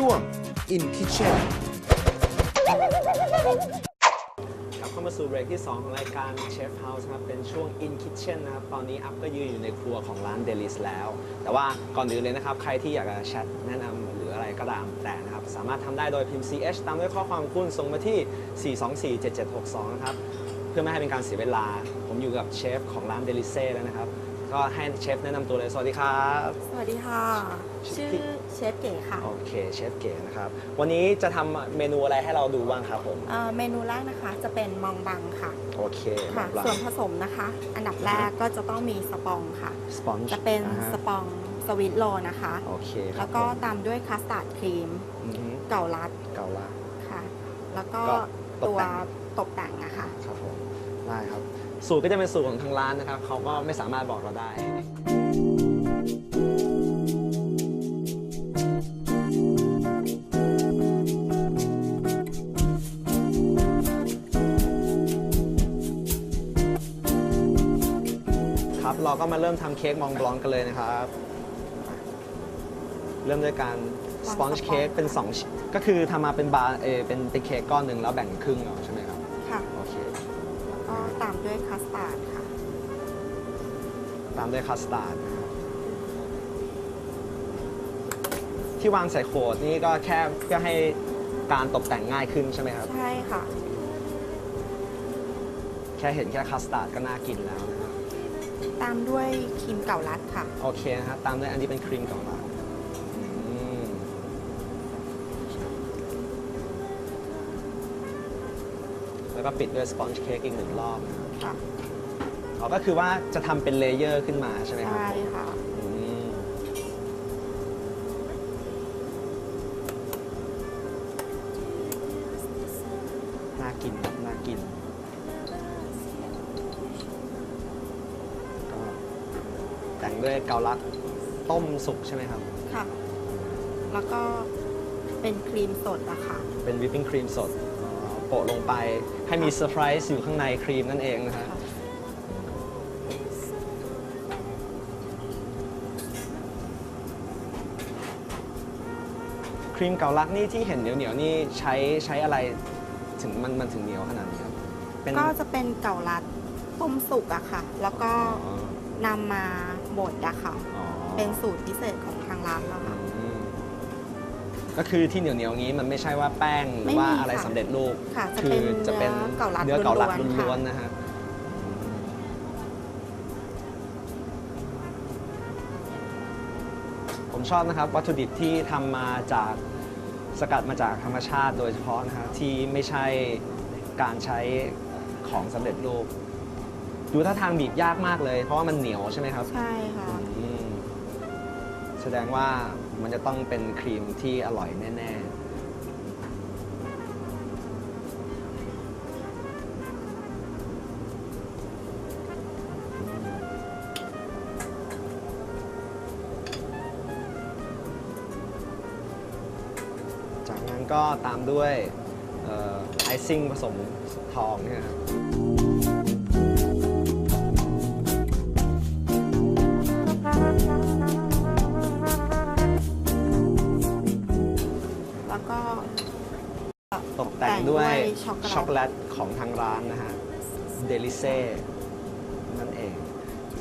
ช่วง In Kitchen กลับเข้ามาสู่เบรกที่ 2 ของรายการ Chef House ครับ เป็นช่วง In Kitchen นะครับ ตอนนี้อัพก็ยืนอยู่ในครัวของร้าน Delis แล้ว แต่ว่าก่อนอื่นเลยนะครับ ใครที่อยากจะแชทแนะนำหรืออะไรก็ตามแต่นะครับ สามารถทำได้โดยพิมพ์ CH ตามด้วยข้อความคุณส่งมาที่ 4247762 นะครับ เพื่อไม่ให้เป็นการเสียเวลา ผมอยู่กับเชฟของร้าน Delice แล้วนะครับ ก็ให้เชฟแนะนำตัวเลย สวัสดีครับ สวัสดีค่ะ ชื่อเชฟเก๋ค่ะโอเคเชฟเก๋นะครับ วันนี้จะทำเมนูอะไรให้เราดูบ้างครับผม เอ่อเมนูแรกนะคะจะเป็นมองบังค่ะโอเคค่ะบลัง ส่วนผสมนะคะ อันดับแรกก็จะต้องมีสปองค่ะสปอนจ์จะเป็นสปองสวิตโลนะคะ โอเคครัแล้บวก็ผมตามด้วยคัสตาร์ดครีมอือฮึเก่าลัดเกาลัด ค่ะ แล้วก็ก็ตกตัวแต่งตกแต่งอะค่ะครับผมได้ครับ สูตรก็จะเป็นสูตรของทางร้านนะครับเขาก็ไม่สามารถบอกเราได้ ครับเราก็มาเริ่มทำเค้กมองบลองกันเลยนะครับ เริ่มด้วยการสปอนจ์เค้กเป็น2ชิ้นก็คือทำมาเป็นบาร์เออเป็นเป็นเค้กก้อนหนึ่งแล้วแบ่งครึ่งเอาใช่ไหมครับ ค่ะ โอเคแล้วก็ ตามด้วยคัสตาร์ดค่ะ ตามด้วยคัสตาร์ดนะครับที่วางใส่โขวดนี่ก็แค่เพื่อให้การตกแต่งง่ายขึ้นใช่ไหมครับ ใช่ค่ะ แค่เห็นแค่คัสตาร์ดก็น่ากินแล้วนะครับ ตามด้วยครีมเก่าลัดค่ะ โอเคนะครับตามด้วยอันนี้เป็นครีมก่อนละ แล้วก็ปิดด้วยสปอนจ์เค้กอีกหนึ่งรอบนะครับค่ะอ๋อก็คือว่าจะทำเป็นเลเยอร์ขึ้นมาใช่ไหมครับใช่ผมค่ะ อืมน่ากินครับน่ากินก็แต่งด้วยเกาลัดต้มสุกใช่ไหมครับ ค่ะ แล้วก็เป็นครีมสดอะค่ะ เป็นวิปปิ้งครีมสดอ๋อ โปะลงไป ให้มีเซอร์ไพรส์อยู่ข้างในครีมนั่นเองนะฮะครีมเกาลัดนี่ที่เห็นเหนียวเหนียวๆนี่ใช้ใช้อะไรถึงมันมันถึงเหนียวขนาดนี้ครับเป็นก็จะเป็นเก่าลัดต้มสุกอะค่ะ แล้วก็อ๋อนำมาบดอะค่ะ อ๋อ เป็นสูตรพิเศษของทางร้านเราค่ะอืม ก็คือที่เหนียวเหนียวๆงี้มันไม่ใช่ว่าแป้งหรือไม่มีว่าอะไรค่ะสำเร็จรูปค่ะจะคืเป็นจะเป็นเนื้อเก่าลัดเนื้อเกาลัดล้วนๆค่ะล้วนๆนะฮะผมชอบนะครับวัตถุดิบที่ทำมาจากสกัดมาจากธรรมชาติโดยเฉพาะนะฮะที่ไม่ใช่การใช้ของสำเร็จรูปดูท่าทางบีบยากมากเลย เพราะว่ามันเหนียวใช่ไหมครับ ใช่ค่ะอืม แสดงว่ามันจะต้องเป็นครีมที่อร่อยแน่ๆจากนั้นก็ตามด้วยไอซิ่งผสมทองเนี่ยครับ ช็อกโกแลตช็อกโกแลตของทางร้านนะฮะเดลิเซ่นั่นเอง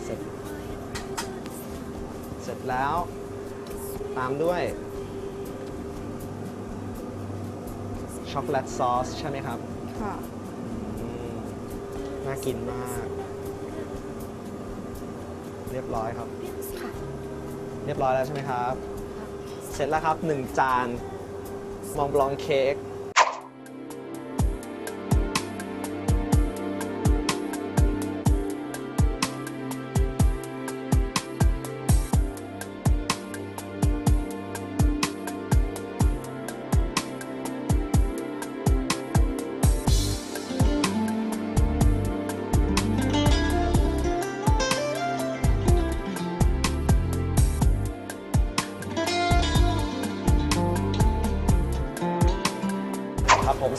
เสร็จเสร็จแล้ว ตามด้วยช็อกโกแลตซอสใช่ไหมครับค่ะอืมน่ากินมาก เรียบร้อยครับค่ะเรียบร้อยแล้วใช่ไหมครับ เสร็จแล้วครับหนึ่งจานมองบลองเค้ก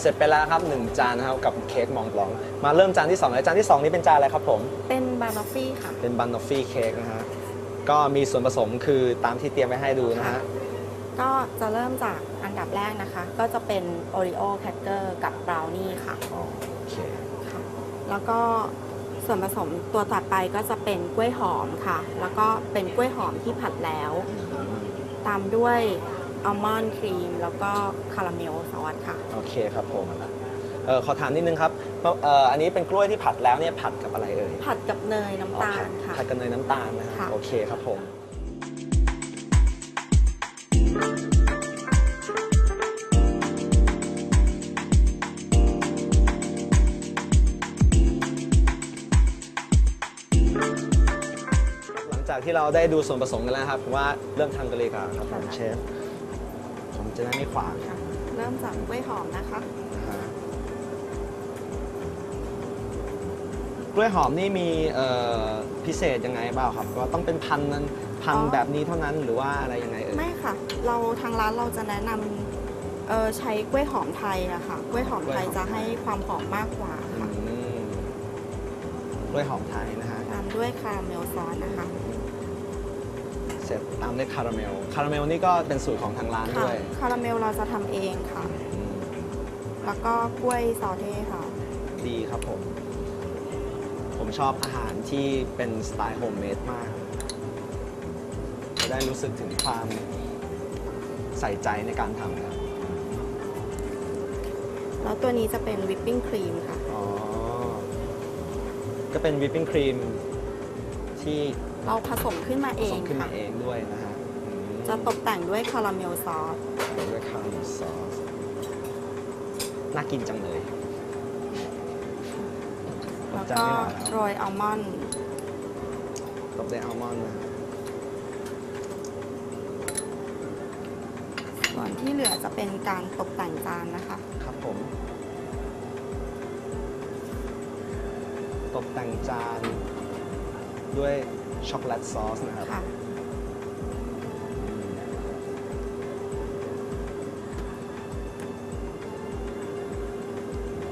เสร็จไปแล้วครับหนึ่งจานนะครับกับเค้กมองบลอง มาเริ่มจานที่2เลยจานที่ 2 นี้เป็นจานอะไรครับผม เป็นบานอฟฟี่ค่ะ เป็นบันนอฟฟี่เค้กนะฮะก็มีส่วนผสมคือตามที่เตรียมไว้ให้ดูนะฮะก็จะเริ่มจากอันดับแรกนะคะ ก็จะเป็นโอริโอแค c เกอร์กับบราวนี่ค่ะอ๋อโอเคค่ะแล้วก็ส่วนผสมตัวต่อไปก็จะเป็นกล้วยหอมค่ะ แล้วก็เป็นกล้วยหอมที่ผัดแล้ว ตามด้วย อัลมอนด์ครีมแล้วก็คาราเมลซอสค่ะ โอเคครับผมเออขอถามนิดนึงครับเอ่ออันนี้เป็นกล้วยที่ผัดแล้วเนี่ยผัดกับอะไรเอ่ยผัดกับเนยน้ำตาลอ๋อค่ะ ผัดกับเนยน้ำตาลนะฮะค่ะ โอเคครับผมหลังจากที่เราได้ดูส่วนผสมกันแล้วนะครับผมว่าเริ่มทำกันเลยครับครับผมเชฟผม จะได้ไม่ขวางค่ะเริ่มจากกล้วยหอมนะคะ ฮะกล้วยหอมนี่มีเอ่อพิเศษยังไงบ้างครับ ก็ต้องเป็นพันธุ์นั้นพันธุ์อ๋อแบบนี้เท่านั้นหรือว่าอะไรยังไงเอ่ย ไม่ค่ะ เราทางร้านเราจะแนะนำเอ่อใช้กล้วยหอมไทยอะค่ะกล้วยหอมไทยจะให้ความหอมมากกว่าอืค่ะมกล้วยหอมไทยนะฮะ ตามด้วยคาราเมลซอสนะคะเสร็จตามด้วยคาราเมล คาราเมลนี่ก็เป็นสูตรของทางร้านค่ะด้วยคาราเมลเราจะทำเองค่ะ อืมแล้วก็กล้วยซอเท่ค่ะ ดีครับผม ผมชอบอาหารที่เป็นสไตล์โฮมเมดมาก จะได้รู้สึกถึงความใส่ใจในการทำครับ แล้วตัวนี้จะเป็นวิปปิ้งครีมค่ะ อ๋อ ก็เป็นวิปปิ้งครีมที่ เราผสมขึ้นมาเอส่งงขึ้นค่ะมาเองด้วยนะฮะอืมจะตกแต่งด้วยคาราเมลซอส ด้วยคาราเมลซอสน่ากินจังเลยแล้วจะก็ไม่ไหวแล้ว โรยอัลมอนด์ตบด้วยอัลมอนด์นะส่วนที่เหลือจะเป็นการตกแต่งจานนะคะ ครับผมตกแต่งจานด้วย ช็อกโกแลตซอสนะครับ ค่ะ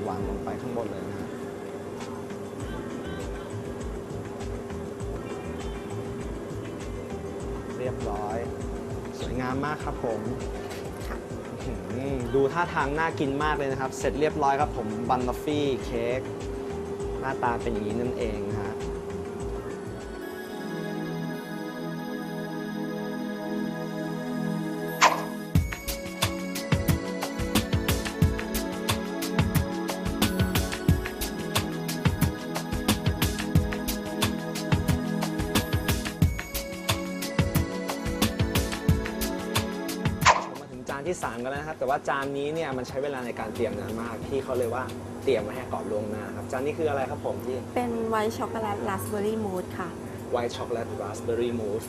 วางลงไปข้างบนเลยนะฮะเรียบร้อย สวยงามมากครับผมค่ะอื้อหือดูท่าทางน่ากินมากเลยนะครับ เสร็จเรียบร้อยครับผมบันนอฟฟี่เค้กหน้าตาเป็นอย่างนี้นั่นเองนะฮะ ที่ 3 กันแล้วนะครับ แต่ว่าจานนี้เนี่ยมันใช้เวลาในการเตรียมนานมาก พี่เขาเลยว่าเตรียมมาให้ก่อนล่วงหน้าครับ จานนี้คืออะไรครับผมที่ เป็นไวท์ช็อกโกแลตราสเบอร์รี่มูสค่ะ ไวท์ช็อกโกแลตราสเบอร์รี่มูส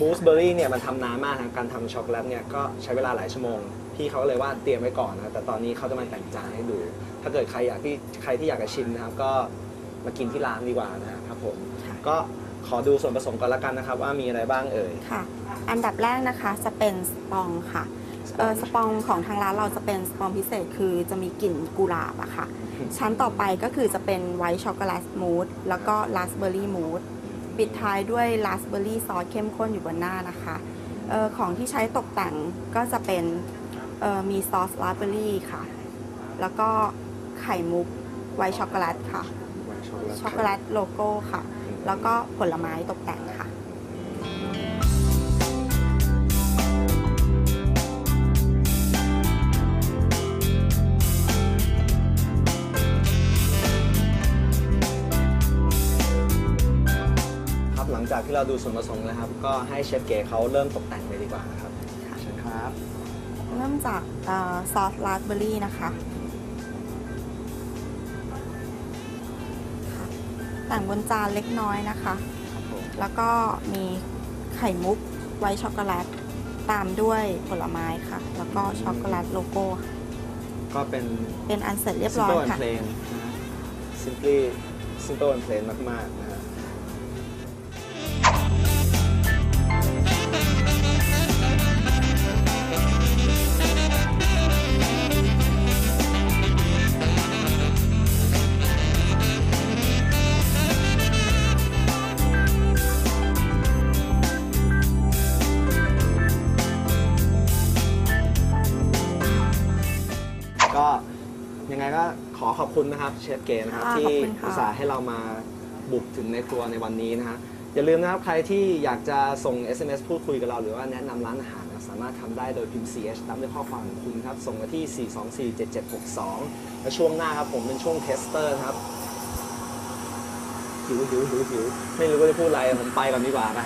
มูสเบอร์รี่เนี่ยมันทำนานมากนะครับการทำช็อกโกแลตเนี่ยก็ใช้เวลาหลายชั่วโมง พี่เขาก็เลยว่าเตรียมไว้ก่อนนะ แต่ตอนนี้เขาจะมาแต่งจานให้ดู ถ้าเกิดใครอยากที่ใครที่อยากจะชิมนะครับ ก็มากินที่ร้านดีกว่านะครับผมค่ะก็ขอดูส่วนผสมก่อนละกันนะครับ ว่ามีอะไรบ้างเอ่ย ค่ะ อันดับแรกนะคะจะเป็นสปองค่ะ เออสปองของทางร้านเราจะเป็นสปองพิเศษคือจะมีกลิ่นกุหลาบอะค่ะ ชั้นต่อไปก็คือจะเป็นไวท์ช็อกโกแลตมูสแล้วก็ราสเบอร์รี่มูสปิดท้ายด้วยราสเบอร์รี่ซอสเข้มข้นอยู่บนหน้านะคะเออของที่ใช้ตกแต่งก็จะเป็นเออมีซอสราสเบอร์รี่ค่ะ แล้วก็ไข่มุกไวท์ช็อกโกแลตค่ะ ช็อกโกแลตโลโก้ค่ะ แล้วก็ผลไม้ตกแต่งค่ะ ที่เราดูส่วนผสมนะครับ ก็ให้เชฟเก๋เขาเริ่มตกแต่งเลยดีกว่านะครับค่ะเชิญครับ เริ่มจากเออซอสราสเบอร์รี่นะคะค่ะแต่งบนจานเล็กน้อยนะคะ ครับผมแล้วก็มีไข่มุกไวท์ช็อกโกแลตตามด้วยผลไม้ค่ะ แล้วก็ช็อกโกแลตโลโก้ค่ะก็เป็น เป็นอันเสร็จเรียบร้อย simple and ค่ะ plain นะฮะ simply simple and plain มากๆนะ คุณนะครับเชฟเก๋นะครับค่ะที่ขอบคุณค่ะ อุตส่าห์ให้เรามาบุกถึงในครัวในวันนี้นะฮะอย่าลืมนะครับใครที่อยากจะส่ง SMS พูดคุยกับเรา หรือว่าแนะนำร้านอาหารนะครับสามารถทำได้โดยพิมพ์ CH ตามด้วยข้อความของคุณครับ ส่งมาที่ 4247762 และช่วงหน้าครับผมเป็นช่วงเทสเตอร์นะครับหิวหิวหิวหิวไม่รู้ว่าจะพูดอะไรผมไปก่อนดีกว่าไป